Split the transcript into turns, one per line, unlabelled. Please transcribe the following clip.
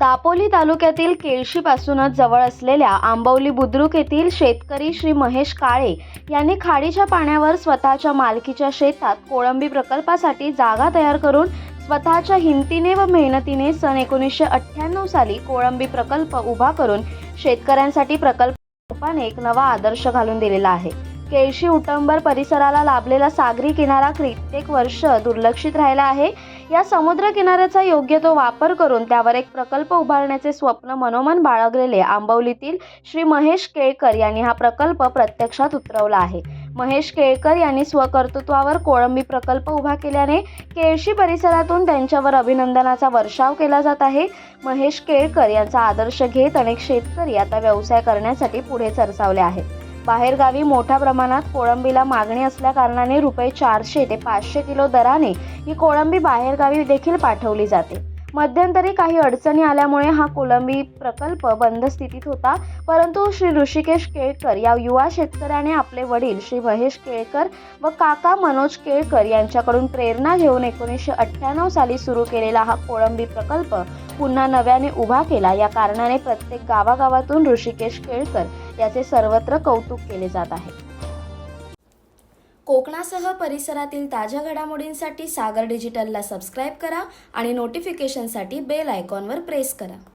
दापोली तालुक्यातील केळशीपासूनच जवळ असलेल्या आंबवली बुद्रुक येथील शेतकरी श्री महेश काळे यांनी खाडीच्या पाण्यावर स्वतःच्या मालकीच्या शेतात कोळंबी प्रकल्पासाठी जागा तयार करून स्वतःच्या हिमतीने व मेहनतीने सन एकोणीसशे अठ्ठ्याण्णव साली कोळंबी प्रकल्प उभा करून शेतकऱ्यांसाठी प्रकल्पाने एक नवा आदर्श घालून दिलेला आहे. केळशी उटंबर परिसराला लाभलेला सागरी किनारा कित्येक वर्ष दुर्लक्षित राहिला आहे. या समुद्र किनाऱ्याचा योग्य तो वापर करून त्यावर एक प्रकल्प उभारण्याचे स्वप्न मनोमन बाळगलेले आंबवलीतील श्री महेश केळकर यांनी हा प्रकल्प प्रत्यक्षात उतरवला आहे. महेश केळकर यांनी स्वकर्तृत्वावर कोळंबी प्रकल्प उभा केल्याने केळशी परिसरातून त्यांच्यावर अभिनंदनाचा वर्षाव केला जात आहे. महेश केळकर यांचा आदर्श घेत अनेक शेतकरी आता व्यवसाय करण्यासाठी पुढे सरसावले आहेत. बाहेरगावी मोठ्या प्रमाणात कोळंबीला मागणी असल्याकारणाने रुपये चारशे ते पाचशे किलो दराने ही कोळंबी बाहेरगावी देखील पाठवली जाते. मध्यंतरी काही अडचणी आल्यामुळे हा कोळंबी प्रकल्प बंद स्थितीत होता. परंतु श्री ऋषिकेश केळकर या युवा शेतकऱ्याने आपले वडील श्री महेश केळकर व काका मनोज केळकर यांच्याकडून प्रेरणा घेऊन एकोणीसशे अठ्ठ्याण्णव साली सुरू केलेला हा कोळंबी प्रकल्प पुन्हा नव्याने उभा केला. या कारणाने प्रत्येक गावागावातून ऋषिकेश केळकर याचे सर्वत्र कौतुक केले जात आहे. कोकणासह परिसरातील ताज्या घडामोडींसाठी सागर डिजिटलला सबस्क्राईब करा आणि नोटिफिकेशनसाठी बेल आयकॉनवर प्रेस करा.